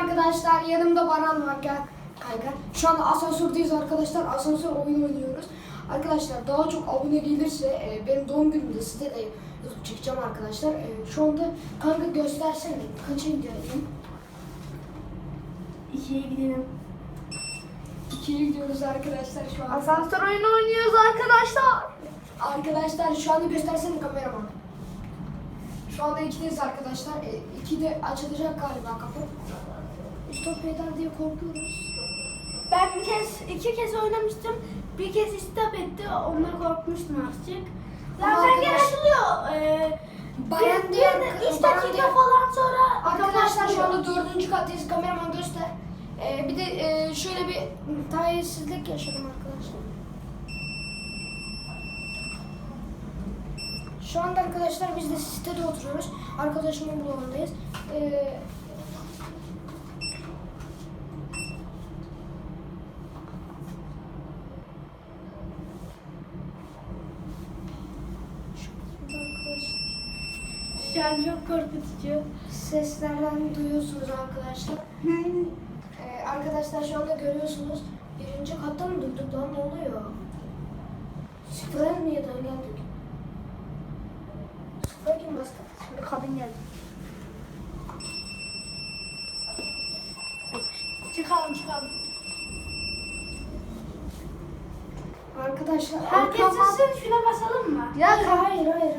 arkadaşlar. Yanımda Baran var. Gel kanka. Şu anda asansördeyiz arkadaşlar. Asansör oyun oynuyoruz. Arkadaşlar daha çok abone gelirse e, benim doğum günümde size de çekeceğim arkadaşlar. E, şu anda kanka göstersene. Kaça gidiyorsun? İkiye gidelim. İkiye gidiyoruz arkadaşlar şu an. Asansör oyunu oynuyoruz arkadaşlar. Arkadaşlar şu anda göstersene kameraman. Şu anda ikideyiz arkadaşlar. E, ikide açılacak galiba kapı. Eder diye korkuyoruz. Ben bir kez, iki kez oynamıştım. Bir kez istop etti. Ondan korkmuştum azıcık. Zaten açılıyor. Ee, Bayan bir, diğer- bir üç dakika diğer- falan sonra Arkadaşlar şu anda dördüncü kattayız. Kameraman göster. Ee, bir de e, şöyle bir talihsizlik yaşadım arkadaşlar. Şu anda arkadaşlar biz de sitede oturuyoruz. Arkadaşımın bloğundayız. Ee, şurada arkadaşlar. Şu an çok korkutucu. Seslerden duyuyorsunuz arkadaşlar. Ee, arkadaşlar şu anda görüyorsunuz. Birinci katta mı durduk lan ne oluyor? Sıfıra mı ya da geldik? Sıfıra kim bastı? Şimdi kadın geldi. Çıkalım çıkalım. Arkadaşlar Herkes sesini şuna basalım mı? Ya hayır hayır.